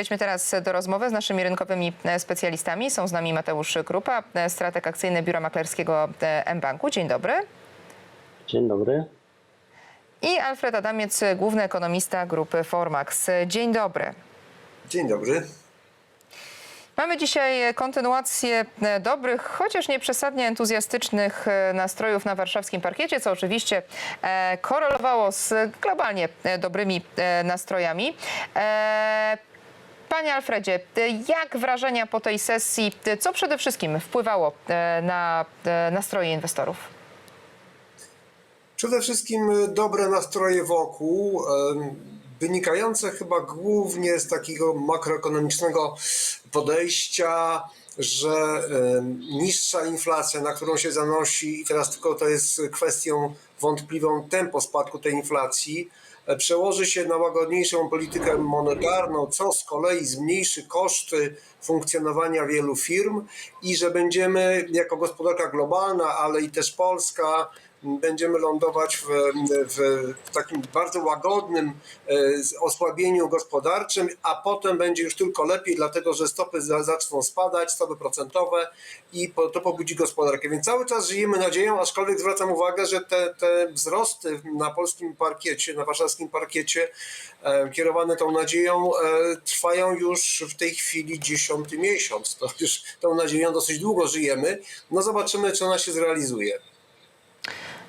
Przejdźmy teraz do rozmowy z naszymi rynkowymi e, specjalistami. Są z nami Mateusz Krupa, e, strateg akcyjny Biura Maklerskiego e, mBanku. Dzień dobry. Dzień dobry. I Alfred Adamiec, główny ekonomista grupy Formax. Dzień dobry. Dzień dobry. Mamy dzisiaj kontynuację dobrych, chociaż nie przesadnie entuzjastycznych nastrojów na warszawskim parkiecie, co oczywiście korelowało z globalnie dobrymi nastrojami. Panie Alfredzie, e, jak wrażenia po tej sesji, e, co przede wszystkim wpływało e, na nastroje inwestorów? Przede wszystkim y, dobre nastroje wokół, wynikające chyba głównie z takiego makroekonomicznego podejścia, że niższa inflacja, na którą się zanosi, i teraz tylko to jest kwestią wątpliwą tempo spadku tej inflacji, przełoży się na łagodniejszą politykę monetarną, co z kolei zmniejszy koszty funkcjonowania wielu firm i że będziemy jako gospodarka globalna, ale i też Polska, będziemy lądować w, w, takim bardzo łagodnym e, osłabieniu gospodarczym, a potem będzie już tylko lepiej, dlatego że stopy za- zaczną spadać, stopy procentowe i to pobudzi gospodarkę. Więc cały czas żyjemy nadzieją, aczkolwiek zwracam uwagę, że te, te wzrosty na polskim parkiecie, na warszawskim parkiecie e, kierowane tą nadzieją e, trwają już w tej chwili dziesiąty miesiąc. To już tą nadzieją dosyć długo żyjemy. No zobaczymy, czy ona się zrealizuje.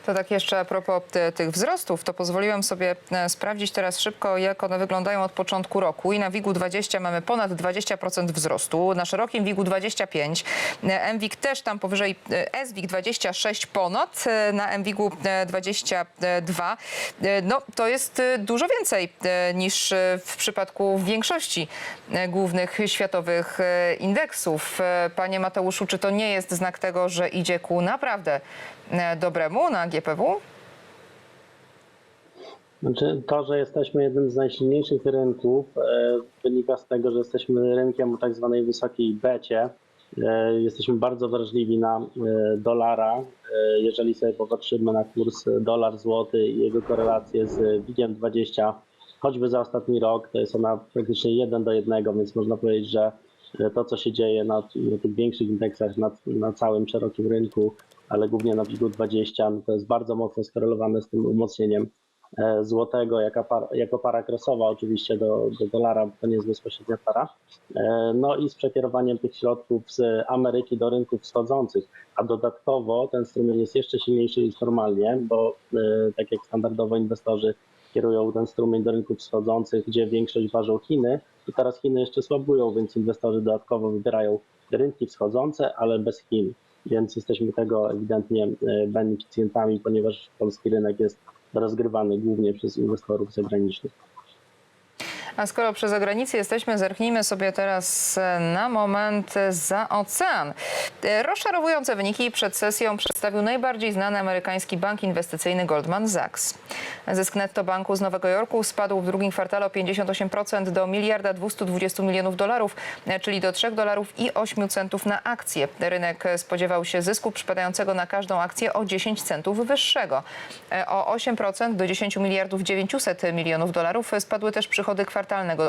To tak jeszcze a propos te, tych wzrostów, to pozwoliłam sobie e, sprawdzić teraz szybko, jak one wyglądają od początku roku. I na WIG-u 20 mamy ponad 20% wzrostu, na szerokim WIG-u 25, e, MWIG też tam powyżej, e, SWIG 26 ponad, e, na MWIG-u e, 22. E, No to jest e, dużo więcej e, niż e, w przypadku większości e, głównych światowych e, indeksów. E, Panie Mateuszu, czy to nie jest znak tego, że idzie ku naprawdę e, dobremu na GPW? Znaczy, to, że jesteśmy jednym z najsilniejszych rynków, e, wynika z tego, że jesteśmy rynkiem o tak zwanej wysokiej becie. E, jesteśmy bardzo wrażliwi na e, dolara. Jeżeli sobie popatrzymy na kurs dolar-złoty i jego korelację z WIG-iem 20, choćby za ostatni rok, to jest ona praktycznie 1 do 1, więc można powiedzieć, że to, co się dzieje na, na tych większych indeksach, na, na całym szerokim rynku, ale głównie na WIG-u 20, no to jest bardzo mocno skorelowane z tym umocnieniem e, złotego jako para, jako para krosowa oczywiście do, do dolara, bo to nie jest bezpośrednia para. E, No i z przekierowaniem tych środków z Ameryki do rynków wschodzących, a dodatkowo ten strumień jest jeszcze silniejszy niż normalnie, bo e, tak jak standardowo inwestorzy kierują ten strumień do rynków wschodzących, gdzie większość ważą Chiny i teraz Chiny jeszcze słabują, więc inwestorzy dodatkowo wybierają rynki wschodzące, ale bez Chin. Więc jesteśmy tego ewidentnie e, beneficjentami, ponieważ polski rynek jest rozgrywany głównie przez inwestorów zagranicznych. A skoro przy zagranicy jesteśmy, zerknijmy sobie teraz e, na moment za ocean. E, Rozczarowujące wyniki przed sesją przedstawił najbardziej znany amerykański bank inwestycyjny Goldman Sachs. Zysk netto banku z Nowego Jorku spadł w drugim kwartale o 58% do miliarda 220 milionów dolarów, e, czyli do 3 dolarów i 8 centów na akcję. Rynek spodziewał się zysku przypadającego na każdą akcję o 10 centów wyższego. O 8% do 10 miliardów 900 milionów dolarów spadły też przychody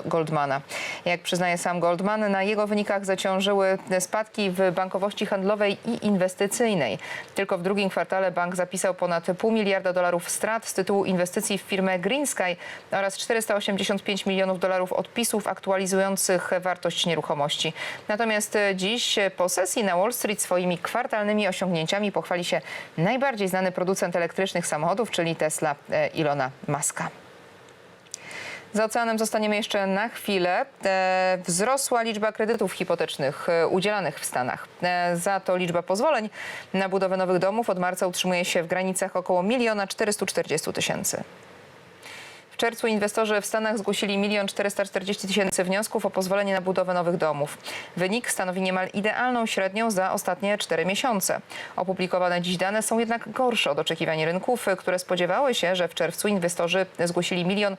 Goldmana. Jak przyznaje sam Goldman, na jego wynikach zaciążyły spadki w bankowości handlowej i inwestycyjnej. Tylko w drugim kwartale bank zapisał ponad pół miliarda dolarów strat z tytułu inwestycji w firmę Green Sky oraz 485 milionów dolarów odpisów aktualizujących wartość nieruchomości. Natomiast dziś po sesji na Wall Street swoimi kwartalnymi osiągnięciami pochwali się najbardziej znany producent elektrycznych samochodów, czyli Tesla e, Ilona Muska. Za oceanem zostaniemy jeszcze na chwilę. E, wzrosła liczba kredytów hipotecznych e, udzielanych w Stanach. E, za to liczba pozwoleń na budowę nowych domów od marca utrzymuje się w granicach około 1 440 tysięcy. Czerwcu inwestorzy w Stanach zgłosili 1 440 tysięcy wniosków o pozwolenie na budowę nowych domów. Wynik stanowi niemal idealną średnią za ostatnie 4 miesiące. Opublikowane dziś dane są jednak gorsze od oczekiwań rynków, które spodziewały się, że w czerwcu inwestorzy zgłosili 1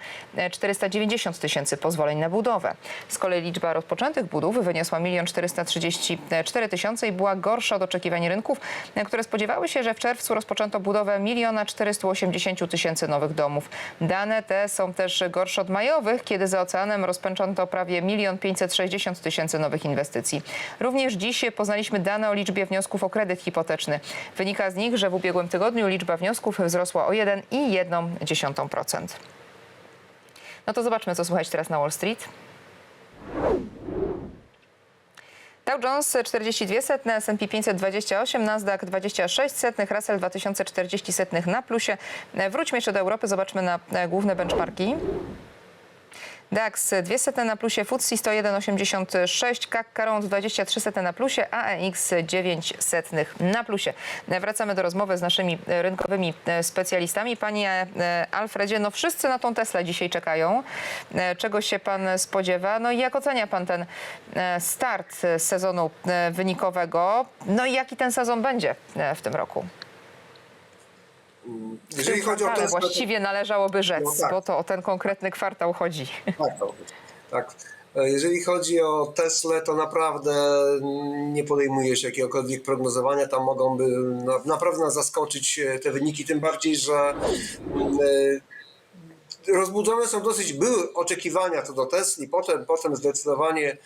490 tysięcy pozwoleń na budowę. Z kolei liczba rozpoczętych budów wyniosła 1 434 tysiące i była gorsza od oczekiwań rynków, które spodziewały się, że w czerwcu rozpoczęto budowę 1 480 tysięcy nowych domów. Dane te są też gorsze od majowych, kiedy za oceanem rozpęczono prawie 1 560 tysięcy nowych inwestycji. Również dziś poznaliśmy dane o liczbie wniosków o kredyt hipoteczny. Wynika z nich, że w ubiegłym tygodniu liczba wniosków wzrosła o 1,1%. No to zobaczmy, co słychać teraz na Wall Street. Dow Jones 42 setne, S&P 528, Nasdaq 26 setnych, Russell 2040 setnych na plusie. E, Wróćmy jeszcze do Europy, zobaczmy na e, główne benchmarki. DAX 2 setne na plusie, FTSE 101,86, CAC Caront 23 setne na plusie, AEX 9 setnych na plusie. E, Wracamy do rozmowy z naszymi e, rynkowymi e, specjalistami. Panie Alfredzie, no wszyscy na tą Teslę dzisiaj czekają. Czego się pan spodziewa? No i jak ocenia pan ten start sezonu wynikowego? No i jaki ten sezon będzie w tym roku? W Jeżeli chodzi o Tesla, to- właściwie należałoby rzec, No tak. bo to o ten konkretny kwartał chodzi. Tak, tak. E, Jeżeli chodzi o Teslę, to naprawdę nie podejmuje się jakiegokolwiek prognozowania. Tam mogą by na, naprawdę nas zaskoczyć e, te wyniki, tym bardziej, że mm, e, rozbudzone są dosyć, były oczekiwania co do Tesli, potem, potem zdecydowanie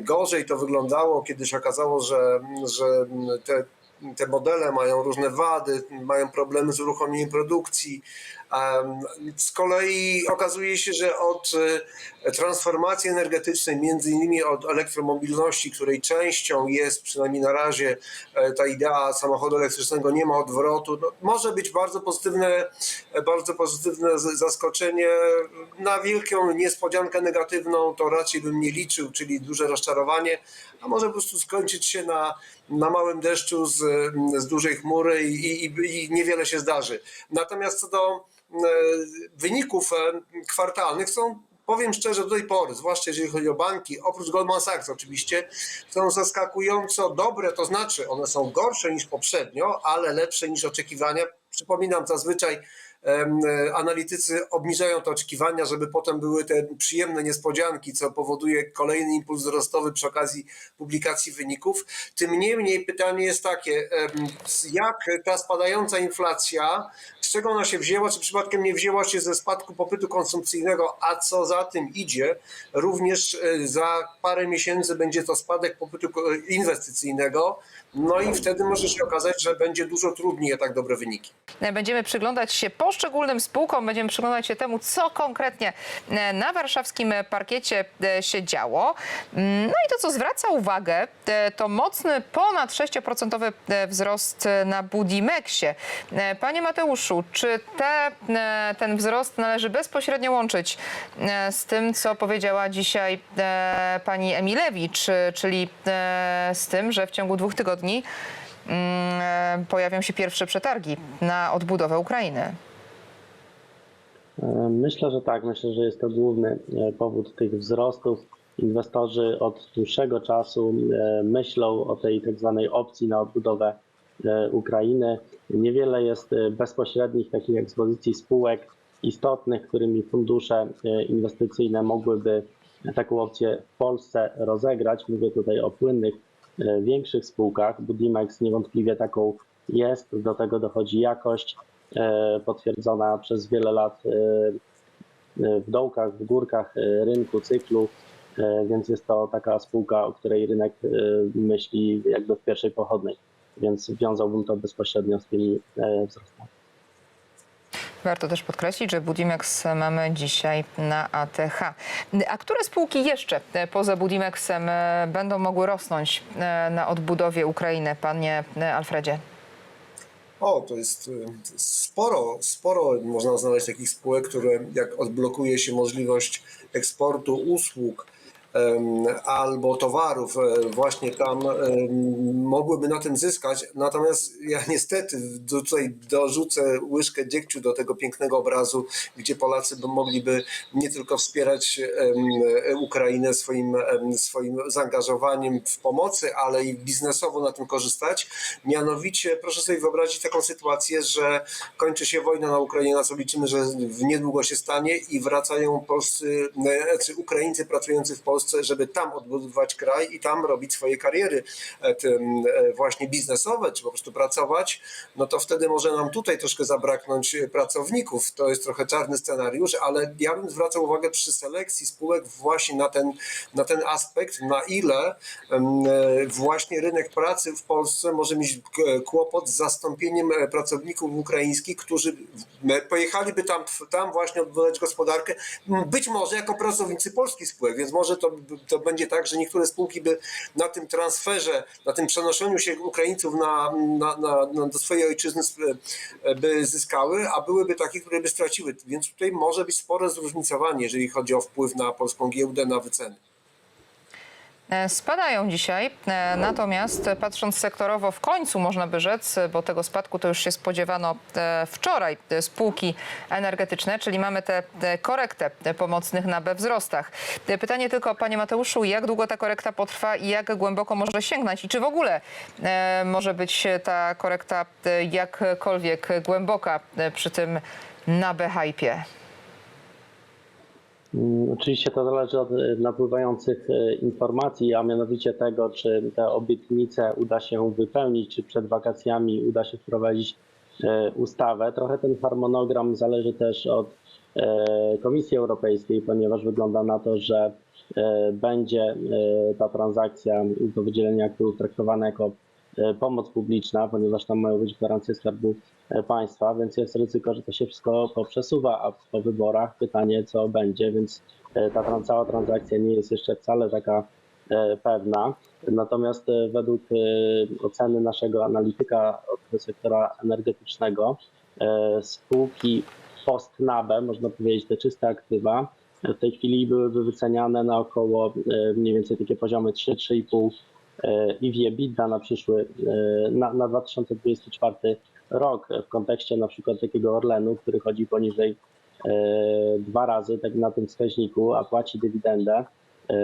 gorzej to wyglądało, kiedy się okazało, że, że te, te modele mają różne wady, mają problemy z uruchomieniem produkcji. Z kolei okazuje się, że od e, transformacji energetycznej, między innymi od elektromobilności, której częścią jest przynajmniej na razie e, ta idea samochodu elektrycznego, nie ma odwrotu. No, może być bardzo pozytywne, e, bardzo pozytywne zaskoczenie. Na wielką niespodziankę negatywną to raczej bym nie liczył, czyli duże rozczarowanie, a może po prostu skończyć się na, na małym deszczu z, z dużej chmury i, i, i niewiele się zdarzy. Natomiast co do wyników e, kwartalnych są, powiem szczerze, do tej pory, zwłaszcza jeżeli chodzi o banki, oprócz Goldman Sachs oczywiście, są zaskakująco dobre, to znaczy one są gorsze niż poprzednio, ale lepsze niż oczekiwania. Przypominam, zazwyczaj e, analitycy obniżają te oczekiwania, żeby potem były te przyjemne niespodzianki, co powoduje kolejny impuls wzrostowy przy okazji publikacji wyników. Tym niemniej pytanie jest takie, jak ta spadająca inflacja, z czego ona się wzięła, czy przypadkiem nie wzięła się ze spadku popytu konsumpcyjnego, a co za tym idzie, również e, za parę miesięcy będzie to spadek popytu inwestycyjnego, no i wtedy może się okazać, że będzie dużo trudniej o tak dobre wyniki. Będziemy przyglądać się poszczególnym spółkom, będziemy przyglądać się temu, co konkretnie e, na warszawskim parkiecie e, się działo. Mm, No i to, co zwraca uwagę, e, to mocny, ponad 6% e, wzrost e, na Budimexie. E, Panie Mateuszu, czy te, e, ten wzrost należy bezpośrednio łączyć e, z tym, co powiedziała dzisiaj e, pani Emilewicz, e, czyli e, z tym, że w ciągu dwóch tygodni mm, e, pojawią się pierwsze przetargi na odbudowę Ukrainy. E, Myślę, że tak. Myślę, że jest to główny e, powód tych wzrostów. Inwestorzy od dłuższego czasu e, myślą o tej tak zwanej opcji na odbudowę Ukrainy. Niewiele jest bezpośrednich takich ekspozycji spółek istotnych, którymi fundusze inwestycyjne mogłyby taką opcję w Polsce rozegrać. Mówię tutaj o płynnych, większych spółkach. Budimex niewątpliwie taką jest. Do tego dochodzi jakość e, potwierdzona przez wiele lat e, e, w dołkach, w górkach e, rynku, cyklu, e, więc jest to taka spółka, o której rynek e, myśli jakby w pierwszej pochodnej, więc wiązałbym to bezpośrednio z tymi e, wzrostami. Warto też podkreślić, że Budimex mamy dzisiaj na ATH. A które spółki jeszcze e, poza Budimexem będą mogły rosnąć e, na odbudowie Ukrainy, panie e, Alfredzie? O, to jest sporo, sporo można znaleźć takich spółek, które jak odblokuje się możliwość eksportu usług albo towarów, e, właśnie tam mogłyby na tym zyskać. Natomiast ja niestety tutaj dorzucę łyżkę dziegciu do tego pięknego obrazu, gdzie Polacy by mogliby nie tylko wspierać Ukrainę swoim, swoim zaangażowaniem w pomocy, ale i biznesowo na tym korzystać. Mianowicie proszę sobie wyobrazić taką sytuację, że kończy się wojna na Ukrainie, na co liczymy, że niedługo się stanie i wracają polscy, e, Ukraińcy pracujący w Polsce Polsce, żeby tam odbudowywać kraj i tam robić swoje kariery e, tym, e, właśnie biznesowe, czy po prostu pracować, no to wtedy może nam tutaj troszkę zabraknąć e, pracowników. To jest trochę czarny scenariusz, ale ja bym zwracał uwagę przy selekcji spółek właśnie na ten, na ten aspekt, na ile właśnie rynek pracy w Polsce może mieć kłopot z zastąpieniem pracowników ukraińskich, którzy pojechaliby tam, tam właśnie odbudować gospodarkę, być może jako pracownicy polskich spółek, więc może to, to będzie tak, że niektóre spółki by na tym transferze, na tym przenoszeniu się Ukraińców na, na, na, na, do swojej ojczyzny by zyskały, a byłyby takie, które by straciły. Więc tutaj może być spore zróżnicowanie, jeżeli chodzi o wpływ na polską giełdę, na wyceny. E, Spadają dzisiaj, e, natomiast e, patrząc sektorowo w końcu można by rzec, bo tego spadku to już się spodziewano wczoraj, spółki energetyczne, czyli mamy tę tę korektę pomocnych na B wzrostach. Pytanie tylko, panie Mateuszu, jak długo ta korekta potrwa i jak głęboko może sięgnąć i czy w ogóle może być ta korekta jakkolwiek głęboka przy tym na B hypie? Mm, Oczywiście to zależy od napływających e, informacji, a mianowicie tego, czy te obietnice uda się wypełnić, czy przed wakacjami uda się wprowadzić e, ustawę. Trochę ten harmonogram zależy też od Komisji Europejskiej, ponieważ wygląda na to, że będzie ta transakcja, to wydzielenie aktywów traktowane jako pomoc publiczna, ponieważ tam mają być gwarancje Skarbu e, Państwa, więc jest ryzyko, że to się wszystko poprzesuwa, a po wyborach pytanie, co będzie, więc e, ta cała transakcja nie jest jeszcze wcale taka e, pewna. Natomiast e, według e, oceny naszego analityka od sektora energetycznego, e, spółki post-NABE, można powiedzieć, te czyste aktywa, w tej chwili byłyby wyceniane na około e, mniej więcej takie poziomy 3-3,5 e, i w EBITDA na przyszły, e, na, na 2024 rok w kontekście na przykład takiego Orlenu, który chodzi poniżej e, dwa razy tak na tym wskaźniku, a płaci dywidendę, e,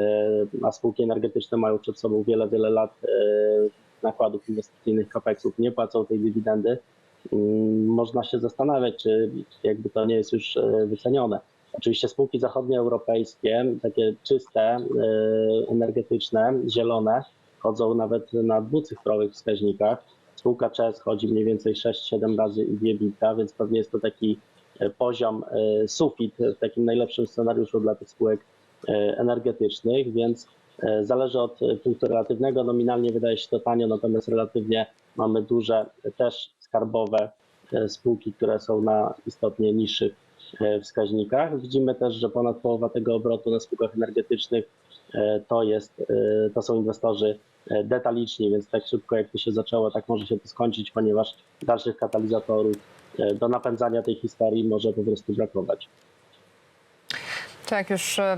a spółki energetyczne mają przed sobą wiele, wiele lat nakładów inwestycyjnych, capex-ów, nie płacą tej dywidendy, Mm, można się zastanawiać, czy jakby to nie jest już wycenione. Oczywiście spółki zachodnioeuropejskie, takie czyste, energetyczne, zielone, chodzą nawet na dwucyfrowych wskaźnikach. Spółka ČES chodzi mniej więcej 6-7 razy i EBITDA, więc pewnie jest to taki e, poziom e, sufit w takim najlepszym scenariuszu dla tych spółek e, energetycznych, więc zależy od punktu relatywnego. Nominalnie wydaje się to tanio, natomiast relatywnie mamy duże też skarbowe spółki, które są na istotnie niższych wskaźnikach. Widzimy też, że ponad połowa tego obrotu na spółkach energetycznych to, jest, e, to są inwestorzy e, detaliczni, więc tak szybko jak to się zaczęło, tak może się to skończyć, ponieważ dalszych katalizatorów e, do napędzania tej historii może po prostu brakować. Tak, już e,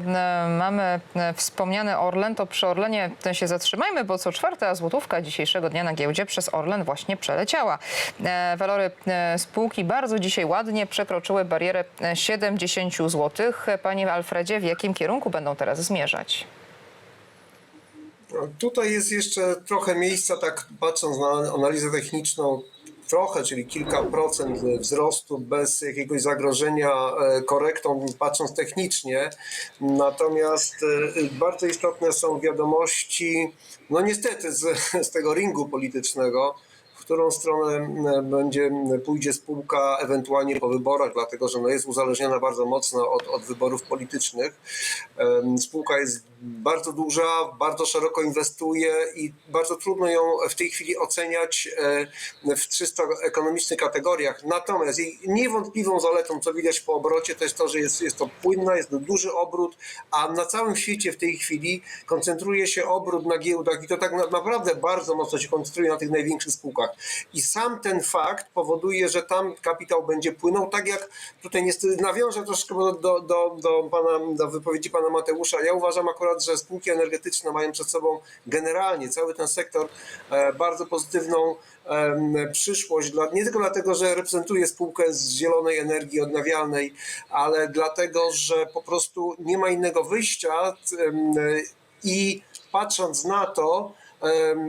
mamy e, wspomniany Orlen, to przy Orlenie się zatrzymajmy, bo co czwarta złotówka dzisiejszego dnia na giełdzie przez Orlen właśnie przeleciała. E, Walory e, spółki bardzo dzisiaj ładnie przekroczyły barierę e, 70 zł. Panie Alfredzie, w jakim kierunku będą teraz zmierzać? Tutaj jest jeszcze trochę miejsca, tak patrząc na analizę techniczną, trochę, czyli kilka procent wzrostu bez jakiegoś zagrożenia e, korektą, patrząc technicznie. Natomiast e, bardzo istotne są wiadomości, no niestety z, z tego ringu politycznego, którą stronę będzie pójdzie spółka ewentualnie po wyborach, dlatego że no jest uzależniona bardzo mocno od, od wyborów politycznych. Spółka jest bardzo duża, bardzo szeroko inwestuje i bardzo trudno ją w tej chwili oceniać e, w czysto ekonomicznych kategoriach. Natomiast jej niewątpliwą zaletą, co widać po obrocie, to jest to, że jest, jest to płynna, jest to duży obrót, a na całym świecie w tej chwili koncentruje się obrót na giełdach i to tak na- naprawdę bardzo mocno się koncentruje na tych największych spółkach. I sam ten fakt powoduje, że tam kapitał będzie płynął, tak jak tutaj niestety nawiążę troszkę do, do, do, pana, do wypowiedzi pana Mateusza. Ja uważam akurat, że spółki energetyczne mają przed sobą generalnie cały ten sektor e, bardzo pozytywną przyszłość, dla, nie tylko dlatego, że reprezentuje spółkę z zielonej energii odnawialnej, ale dlatego, że po prostu nie ma innego wyjścia i patrząc na to,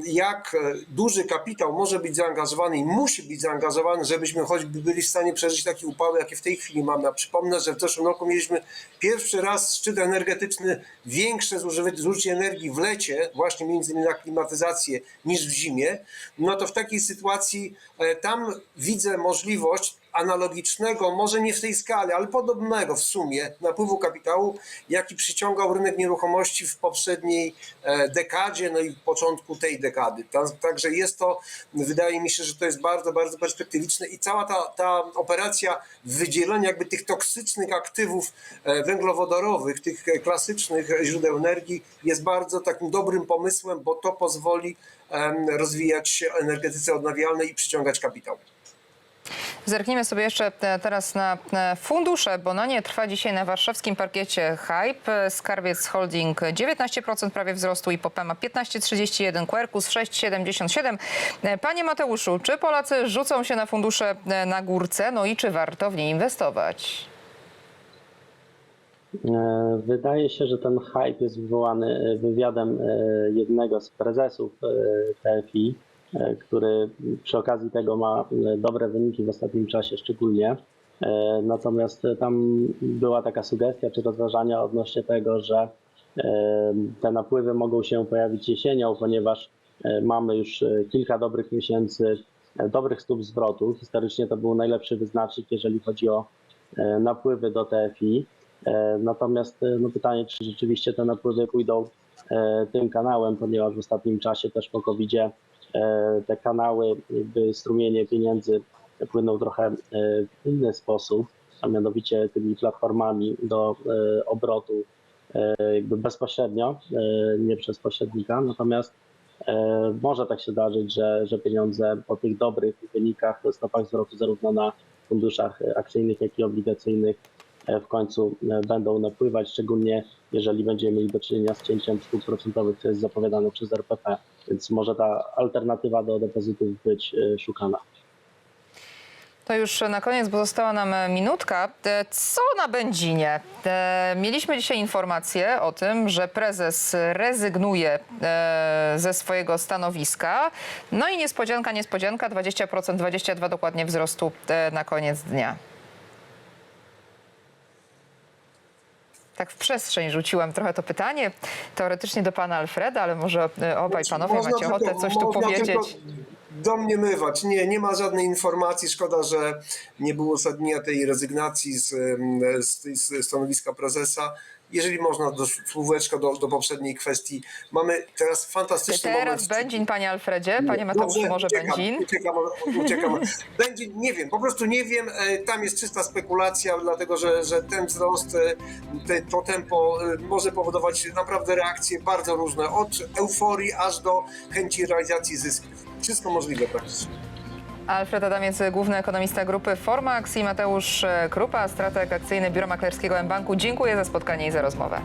jak e, duży kapitał może być zaangażowany i musi być zaangażowany, żebyśmy choćby byli w stanie przeżyć takie upały, jakie w tej chwili mamy. A przypomnę, że w zeszłym roku mieliśmy pierwszy raz szczyt energetyczny, większe zużycie energii w lecie, właśnie między innymi na klimatyzację, niż w zimie. No to w takiej sytuacji e, tam widzę możliwość analogicznego, może nie w tej skali, ale podobnego w sumie napływu kapitału, jaki przyciągał rynek nieruchomości w poprzedniej e, dekadzie, no i początku tej dekady. Ta- Także jest to, wydaje mi się, że to jest bardzo, bardzo perspektywiczne i cała ta, ta operacja wydzielenia jakby tych toksycznych aktywów e, węglowodorowych, tych e, klasycznych źródeł energii jest bardzo takim dobrym pomysłem, bo to pozwoli rozwijać się energetyce odnawialnej i przyciągać kapitał. Zerknijmy sobie jeszcze te- teraz na e, fundusze, bo na nie trwa dzisiaj na warszawskim parkiecie Hype. Skarbiec Holding 19% prawie wzrostu i Popema 15,31, Quercus 6,77. E, Panie Mateuszu, czy Polacy rzucą się na fundusze e, na górce? No i czy warto w nie inwestować? E, Wydaje się, że ten hype jest wywołany e, wywiadem e, jednego z prezesów e, TFI, e, który przy okazji tego ma e, dobre wyniki w ostatnim czasie szczególnie. E, Natomiast e, tam była taka sugestia czy rozważania odnośnie tego, że e, te napływy mogą się pojawić jesienią, ponieważ e, mamy już e, kilka dobrych miesięcy e, dobrych stóp zwrotu. Historycznie to był najlepszy wyznacznik, jeżeli chodzi o e, napływy do TFI. E, Natomiast e, no pytanie, czy rzeczywiście te napływy pójdą e, tym kanałem, ponieważ w ostatnim czasie też po covid te kanały, jakby strumienie pieniędzy płyną trochę e, w inny sposób, a mianowicie tymi platformami do e, obrotu e, jakby bezpośrednio, e, nie przez pośrednika. Natomiast e, może tak się zdarzyć, że, że pieniądze po tych dobrych wynikach, stopach zwrotu zarówno na funduszach e, akcyjnych, jak i obligacyjnych e, w końcu e, będą napływać, szczególnie jeżeli będziemy mieli do czynienia z cięciem stóp procentowych, co jest zapowiadane przez RPP, więc może ta alternatywa do depozytów być e, szukana. To już na koniec, bo została nam minutka. E, Co na Będzinie? E, Mieliśmy dzisiaj informację o tym, że prezes rezygnuje e, ze swojego stanowiska. No i niespodzianka, niespodzianka, 20%, 22 dokładnie wzrostu e, na koniec dnia. Tak w przestrzeń rzuciłam trochę to pytanie, teoretycznie do pana Alfreda, ale może e, obaj panowie Można macie ochotę tylko- coś tu powiedzieć. Domniemywać. Nie, nie ma żadnej informacji. Szkoda, że nie było uzasadnienia tej rezygnacji z, z, z stanowiska prezesa. Jeżeli można, do, słóweczko do, do poprzedniej kwestii. Mamy teraz fantastyczny Teraz moment. Będzin, panie Alfredzie, panie Mateuszu, może uciekam, Będzin? Uciekam, uciekam. Będzin, nie wiem, po prostu nie wiem. E, Tam jest czysta spekulacja, dlatego że, że ten wzrost, e, te, to tempo e, może powodować naprawdę reakcje bardzo różne, od euforii aż do chęci realizacji zysków. Wszystko możliwe praktycznie. Alfred Adamiec, główny ekonomista grupy Formax i Mateusz Krupa, strateg akcyjny Biura Maklerskiego M-Banku. Dziękuję za spotkanie i za rozmowę.